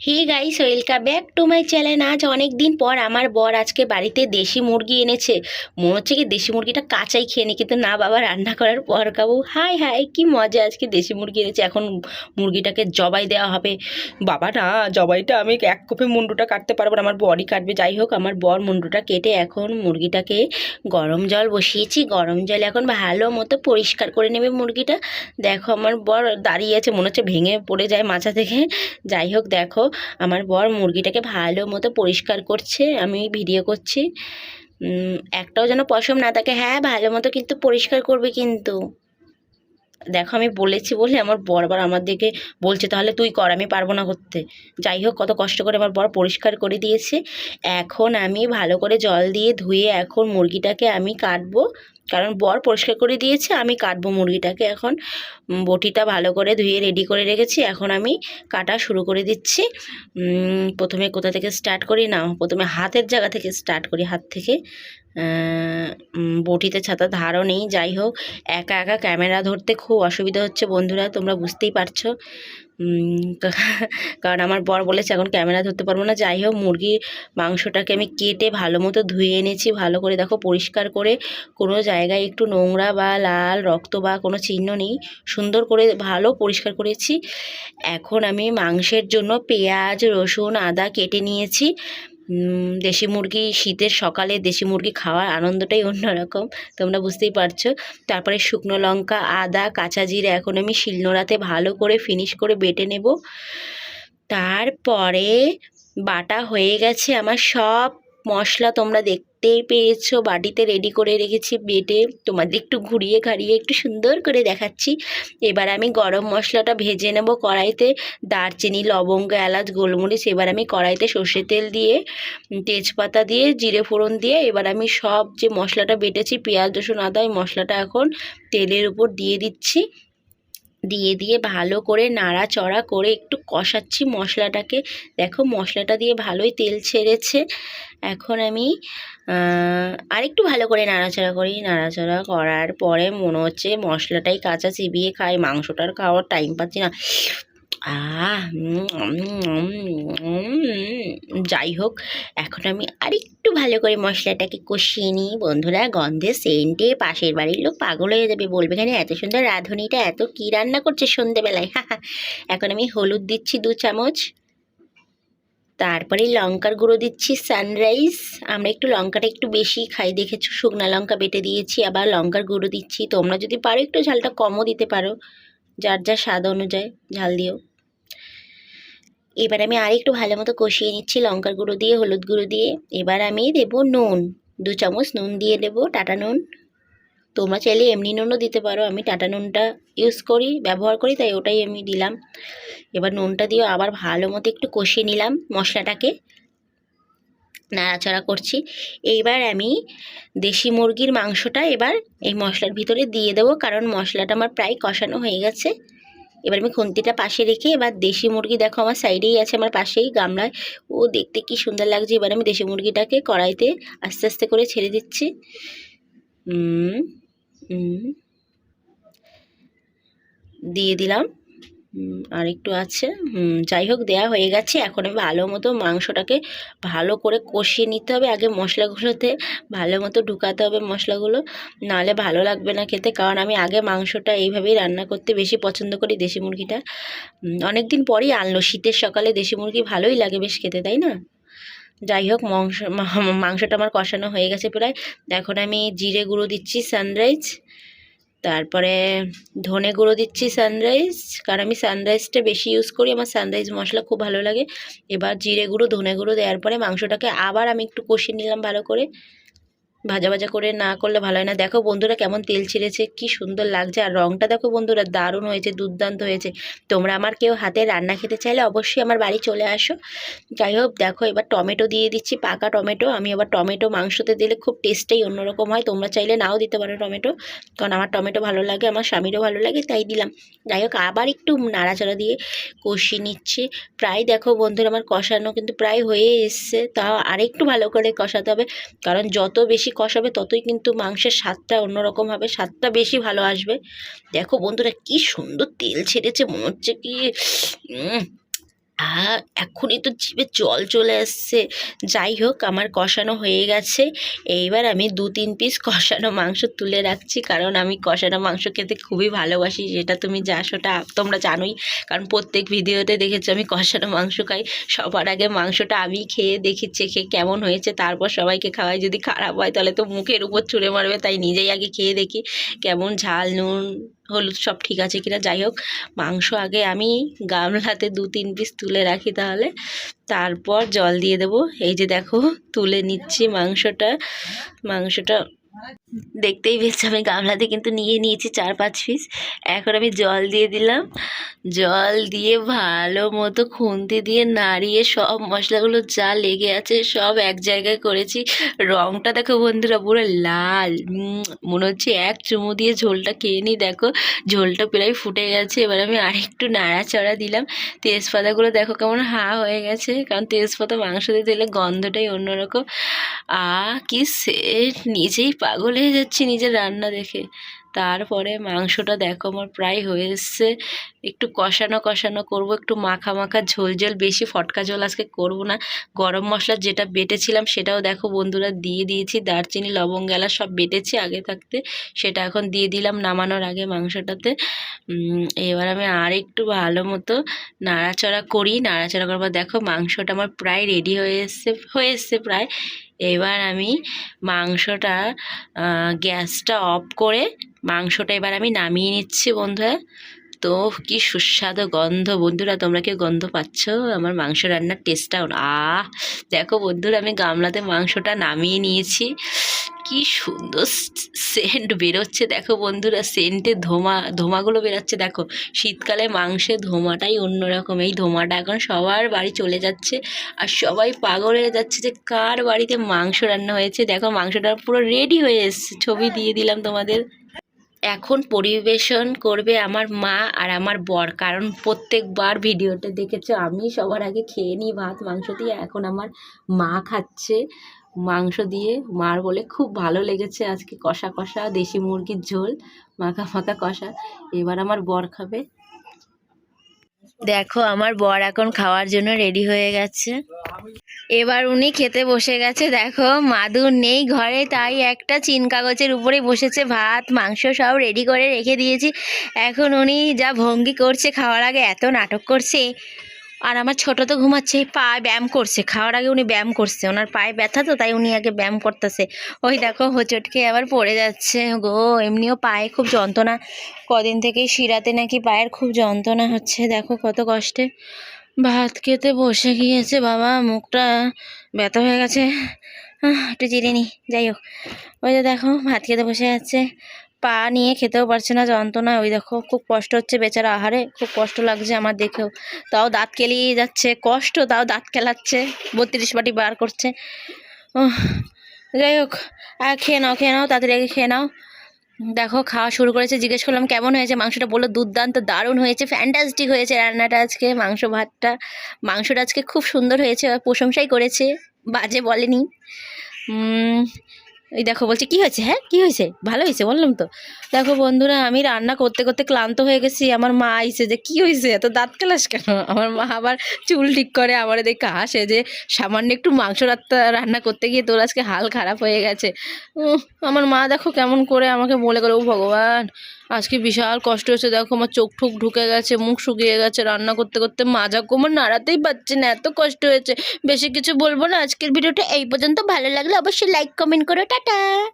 Hey guys welcome back to my channel আজ অনেক দিন পর আমার বর আজকে বাড়িতে দেশি মুরগি এনেছে। মনে হচ্ছে কি দেশি মুরগিটা কাঁচাই খেয়ে নি, কিন্তু না, বাবা, রান্না করার পর খাব। হাই হাই, কি মজা আজকে দেশি মুরগি এনেছে। এখন মুরগিটাকে জবাই দেওয়া হবে। বাবা, না, জবাইটা আমি এক কপে মুন্ডুটা কাটতে পারব না, আমার বরই কাটবে। যাই হোক, আমার বর মুন্ডুটা কেটে এখন মুরগিটাকে গরম জল বসিয়েছি। গরম জল এখন ভালো মতো পরিষ্কার করে নেবে মুরগিটা। দেখো, আমার বর দাঁড়িয়ে আছে, মনে হচ্ছে ভেঙে পড়ে যায় মাচা থেকে। যাই হোক, দেখো আমার বর মুরগিটাকে ভালো মতো পরিষ্কার করছে, আমি ভিডিও করছি। একটাও যেন পশম না থাকে। হ্যাঁ ভালো মতো কিন্তু পরিষ্কার করবে কিন্তু। দেখো আমি বলেছি বলে আমার বর আবার আমার দিকে বলছে, তাহলে তুই কর, আমি পারব না করতে। যাই হোক, কত কষ্ট করে আমার বর পরিষ্কার করে দিয়েছে। এখন আমি ভালো করে জল দিয়ে ধুয়ে এখন মুরগিটাকে আমি কাটবো। কারণ বর পরিষ্কার করে দিয়েছে, আমি কাটবো মুরগিটাকে এখন। বটিটা ভালো করে ধুয়ে রেডি করে রেখেছি, এখন আমি কাটা শুরু করে দিচ্ছি। প্রথমে কোথা থেকে স্টার্ট করি? না, প্রথমে হাতের জায়গা থেকে স্টার্ট করি, হাত থেকে। বটিতে ছাতা ধারও নেই। যাই হোক, একা একা ক্যামেরা ধরতে খুব অসুবিধা হচ্ছে বন্ধুরা, তোমরা বুঝতেই পারছ। কারণ আমার বর বলেছে এখন ক্যামেরা ধরতে পারব না। যাই হোক, মুরগির মাংসটাকে আমি কেটে ভালো মতো ধুয়ে এনেছি, ভালো করে দেখো পরিষ্কার করে। কোনো জায়গায় একটু নোংরা বা লাল রক্ত বা কোনো চিহ্ন নেই। সুন্দর করে ভালো পরিষ্কার করেছি। এখন আমি মাংসের জন্য পেঁয়াজ, রসুন, আদা কেটে নিয়েছি। দেশি মুরগি শীতের সকালে দেশি মুরগি খাওয়ার আনন্দটাই অন্যরকম, তোমরা বুঝতেই পারছ। তারপরে শুকনো লঙ্কা, আদা, কাঁচা জিরা এখন আমি শিলনোড়াতে ভালো করে ফিনিশ করে বেটে নেব। তারপরে বাটা হয়ে গেছে আমার সব মশলা তোমরা দেখতেই পেয়েছ। বাটিতে রেডি করে রেখেছি বেটে। তোমাদের একটু ঘুরিয়ে ঘাড়িয়ে একটু সুন্দর করে দেখাচ্ছি। এবার আমি গরম মশলাটা ভেজে নেব কড়াইতে। দারচিনি, লবঙ্গ, এলাচ, গোলমরিচ, এবার আমি কড়াইতে সর্ষে তেল দিয়ে তেজপাতা দিয়ে, জিরে ফোড়ন দিয়ে, এবার আমি সব যে মশলাটা বেটেছি, পেঁয়াজ, রসুন, আদা ওই মশলাটা এখন তেলের উপর দিয়ে দিচ্ছি। দিয়ে দিয়ে ভালো করে নাড়াচড়া করে একটু কষাচ্ছি মশলাটাকে। দেখো মশলাটা দিয়ে ভালোই তেল ছেড়েছে। এখন আমি আর আরেকটু ভালো করে নাড়াচাড়া করি। নাড়াচাড়া করার পরে মনে হচ্ছে মশলাটাই কাঁচা চিবিয়ে খাই, মাংসটার খাওয়ার টাইম পাচ্ছি না। যাই হোক, এখন আমি আরেকটু ভালো করে মশলাটাকে কষিয়ে নিই। বন্ধুরা, গন্ধে সেন্টে পাশের বাড়ির লোক পাগল হয়ে যাবে, বলবে কেন এত সুন্দর রাঁধুনিটা, এত কী রান্না করছে সন্ধেবেলায়? এখন আমি হলুদ দিচ্ছি দু চামচ। তারপরে লঙ্কার গুঁড়ো দিচ্ছি সানরাইজ। আমরা একটু লঙ্কাটা একটু বেশি খাই, দেখেছ? শুকনো লঙ্কা বেটে দিয়েছি, আবার লঙ্কার গুঁড়ো দিচ্ছি। তোমরা যদি পারো, একটু ঝালটা কমও দিতে পারো, যার যা স্বাদ অনুযায়ী ঝাল দিও। এবার আমি আরেকটু ভালো মতো কষিয়ে নিচ্ছি লঙ্কার গুঁড়ো দিয়ে, হলুদ গুঁড়ো দিয়ে। এবার আমি দেবো নুন, দু চামচ নুন দিয়ে দেবো, টাটা নুন। তোমরা চাইলে এমনি নুনও দিতে পারো, আমি টাটা নুনটা ইউজ করি, ব্যবহার করি, তাই ওটাই আমি দিলাম। এবার নুনটা দিয়ে আবার ভালো মতো একটু কষিয়ে নিলাম মশলাটাকে। নাড়াচাড়া করছি। এইবার আমি দেশি মুরগির মাংসটা এবার এই মশলার ভিতরে দিয়ে দেবো, কারণ মশলাটা আমার প্রায় কষানো হয়ে গেছে। এবার আমি খুন্তিটা পাশে রেখে এবার দেশি মুরগি দেখো আমার সাইডেই আছে, আমার পাশেই গামলায়। ও দেখতে কি সুন্দর লাগছে। এবার আমি দেশি মুরগিটাকে কড়াইতে আস্তে আস্তে করে ছেড়ে দিচ্ছি। দিয়ে দিলাম। আর একটু আছে। যাই হোক দেয়া হয়ে গেছে। এখন আমি ভালো মতো মাংসটাকে ভালো করে কষিয়ে নিতে হবে। আগে মশলাগুলোতে ভালো মতো ঢুকাতে হবে মশলাগুলো। নাহলে ভালো লাগবে না খেতে। কারণ আমি আগে মাংসটা এইভাবেই রান্না করতে বেশি পছন্দ করি দেশি মুরগিটা। অনেক দিন পরই আনলো। শীতের সকালে দেশি মুরগি ভালোই লাগে বেশ খেতে, তাই না? যাই হোক মাংস মাংসটা আমার কষানো হয়ে গেছে প্রায়। এখন আমি জিরে গুঁড়ো দিচ্ছি, সানরাইজ। তারপরে ধনে গুঁড়ো দিচ্ছি সানরাইজ কারণ আমি সানরাইজটা বেশি ইউজ করি, আমার সানরাইজ মশলা খুব ভালো লাগে। এবার জিরে গুঁড়ো, ধনে গুঁড়ো দেওয়ার পরে মাংসটাকে আবার আমি একটু কষিয়ে নিলাম ভালো করে। ভাজা ভাজা করে না করলে ভালো হয় না। দেখো বন্ধুরা কেমন তেল ছিঁড়েছে, কি সুন্দর লাগছে। আর রঙটা দেখো বন্ধুরা দারুণ হয়েছে, দুর্দান্ত হয়েছে। তোমরা আমার কেউ হাতে রান্না খেতে চাইলে অবশ্যই আমার বাড়ি চলে আসো। যাই হোক, দেখো এবার টমেটো দিয়ে দিচ্ছি, পাকা টমেটো। আমি আবার টমেটো মাংসতে দিলে খুব টেস্টটাই অন্যরকম হয়। তোমরা চাইলে নাও দিতে পারো টমেটো, কারণ আমার টমেটো ভালো লাগে, আমার স্বামীরও ভালো লাগে, তাই দিলাম। যাই হোক, আবার একটু নাড়াচাড়া দিয়ে কষিয়ে নিচ্ছি। প্রায় দেখো বন্ধুরা, আমার কষানো কিন্তু প্রায় হয়ে এসছে, তাও আরেকটু ভালো করে কষাতে হবে, কারণ যত বেশি কষাবে, ততই কিন্তু মাংসের স্বাদটা অন্যরকম হবে, স্বাদটা বেশি ভালো আসবে। দেখো বন্ধুরা, কি সুন্দর তেল ছেড়েছে, মনে হচ্ছে কি এখনই তো জিভে জল চলে আসছে। যাই হোক, আমার কষানো হয়ে গেছে। এইবার আমি দু তিন পিস কষানো মাংস তুলে রাখছি, কারণ আমি কষানো মাংস খেতে খুবই ভালোবাসি, যেটা তুমি যা, সেটা তোমরা জানোই। কারণ প্রত্যেক ভিডিওতে দেখেছ আমি কষানো মাংস খাই। সবার আগে মাংসটা আমি খেয়ে দেখি, চেখে কেমন হয়েছে, তারপর সবাইকে খাওয়াই। যদি খারাপ হয়, তাহলে তো মুখের উপর ছুঁড়ে মারবে, তাই নিজেই আগে খেয়ে দেখি, কেমন ঝাল, নুন হলুদ সব ঠিক আছে কিনা? যাই হোক, মাংস আগে আমি গামলাতে দু তিন পিস তুলে রাখি তাহলে। তারপর জল দিয়ে দেব। এই যে দেখো, তুলে নিচ্ছি মাংসটা। মাংসটা দেখতেই পেয়েছি, আমি গামলাতে কিন্তু নিয়ে নিয়েছি চার পাঁচ পিস এখন আমি জল দিয়ে দিলাম। জল দিয়ে ভালো মতো খুন্তি দিয়ে নাড়িয়ে সব মশলাগুলো যা লেগে আছে সব এক জায়গায় করেছি। রঙটা দেখো বন্ধুরা পুরো লাল। মনে হচ্ছে এক চুমু দিয়ে ঝোলটা খেয়ে নিই, দেখো ঝোলটা প্রায় ফুটে গেছে। এবার আমি আরেকটু নাড়াচাড়া দিলাম। তেজপাতাগুলো দেখো কেমন হা হয়ে গেছে, কারণ তেজপাতা মাংস দিয়ে দিলে গন্ধটাই অন্যরকম। আ কি সে নিজেই পাগল হয়ে যাচ্ছি নিজের রান্না দেখে। তারপরে মাংসটা দেখো আমার প্রায় হয়ে এসছে। একটু কষানো কষানো করব, একটু মাখা মাখা ঝোল ঝোল, বেশি ফটকা ঝোল আজকে করব না। গরম মশলা যেটা বেটেছিলাম সেটাও দেখো বন্ধুরা দিয়ে দিয়েছি, দারচিনি, লবঙ্গ, এলাচ সব বেটেছি আগে থাকতে, সেটা এখন দিয়ে দিলাম নামানোর আগে মাংসটাতে। এবার আমি আর একটু ভালো মতো নাড়াচড়া করি। নাড়াচাড়া করার পর দেখো মাংসটা আমার প্রায় রেডি হয়ে এসছে হয়ে এসছে প্রায়। এবার আমি মাংসটা গ্যাসটা অফ করে মাংসটা এবার আমি নামিয়ে নিচ্ছি বন্ধুরা। তো কি সুস্বাদু গন্ধ। বন্ধুরা, তোমরা কি গন্ধ পাচ্ছ? আমার মাংস রান্নার টেস্টটাও আহ, দেখো বন্ধুরা, আমি গামলাতে মাংসটা নামিয়ে নিয়েছি। কি সুন্দর সেন্ট বেরোচ্ছে। দেখো বন্ধুরা সেন্টে ধোমা, ধোমাগুলো বেরোচ্ছে। দেখো, শীতকালে মাংসে ধোমাটাই অন্যরকম। এই ধোমাটা এখন সবার বাড়ি চলে যাচ্ছে। আর সবাই পাগল হয়ে যাচ্ছে যে কার বাড়িতে মাংস রান্না হয়েছে। দেখো, মাংসটা পুরো রেডি হয়ে এসছে। ছবি দিয়ে দিলাম তোমাদের। এখন পরিবেশন করবে আমার মা আর আমার বর। কারণ প্রত্যেকবার ভিডিওতে দেখেছ, আমি সবার আগে খেয়ে নিই ভাত, মাংস দিয়ে। এখন আমার মা খাচ্ছে। মাংস দিয়ে, মার বলে খুব ভালো লেগেছে আজকে কষা কষা, দেশি মুরগির ঝোল, মাখা মাখা কষা। এবার আমার বর খাবে। দেখো, আমার বর এখন খাওয়ার জন্য রেডি হয়ে গেছে। এবার উনি খেতে বসে গেছে। দেখো মাদুর নেই ঘরে, তাই একটা চিন কাগজের উপরে বসেছে। ভাত, মাংস সব রেডি করে রেখে দিয়েছি। এখন উনি যা ভঙ্গি করছে, খাওয়ার আগে এত নাটক করছে। আর আমার ছোট তো ঘুমাচ্ছে পায়ে ব্যায়াম করছে, খাওয়ার আগে উনি ব্যায়াম করছে, ওনার পায়ে ব্যথা তো, তাই উনি আগে ব্যায়াম করতেছে। ওই দেখো, হোঁচটকে আবার পড়ে যাচ্ছে, গো, এমনিও পায়ে খুব যন্ত্রণা, কদিন থেকেই শিরাতে নাকি পায়ের খুব যন্ত্রণা হচ্ছে, দেখো কত কষ্টে। ভাত খেতে বসে গিয়েছে বাবা, মুখটা ব্যথা হয়ে গেছে একটু জিরে নি, যাই হোক। ওই যে দেখো, ভাত খেতে বসে যাচ্ছে পা নিয়ে খেতেও পারছে না যন্ত্রণা ওই দেখো, খুব কষ্ট হচ্ছে বেচারা আহারে, খুব কষ্ট লাগছে আমার দেখেও। তাও দাঁত কেলিয়ে যাচ্ছে, কষ্ট, তাও দাঁত কেলাচ্ছে, বত্রিশ বাটি বার করছে। যাই হোক খেয়ে নাও খেয়ে নাও, তাড়াতাড়ি আগে খেয়ে নাও। দেখো, খাওয়া শুরু করেছে, জিজ্ঞেস করলাম, কেমন হয়েছে? মাংসটা বলল, দুর্দান্ত, দারুণ হয়েছে ফ্যান্টাস্টিক হয়েছে রান্নাটা আজকে, মাংস ভাতটা। মাংসটা আজকে খুব সুন্দর হয়েছে প্রশংসাই করেছে, বাজে বলেনি। এই দেখো বলছে, কি হয়েছে? হ্যাঁ কি হয়েছে? ভালো হয়েছে? বললাম তো। দেখো বন্ধুরা, আমি রান্না করতে করতে ক্লান্ত হয়ে গেছি। আমার মা আইসে যে, কি হয়েছে? এত দাঁত কেলাস কেন? আমার মা আবার চুল ঠিক করে, আমার দেখে হাসে যে, সামান্য একটু মাংস রান্না করতে গিয়ে তোর আজকে হাল খারাপ হয়ে গেছে। আমার মা দেখো কেমন করে আমাকে বলে গেল, ও ভগবান আজকে বিশাল কষ্ট হয়েছে দেখো আমার চোখ ঠুক ঢুকে গেছে, মুখ শুকিয়ে গেছে, রান্না করতে করতে মাজা কোমর নাড়াতেই পারছে না, এত কষ্ট হয়েছে। বেশি কিছু বলব না, আজকের ভিডিওটা এই পর্যন্ত। ভালো লাগলে অবশ্যই লাইক কমেন্ট করো, টাটা!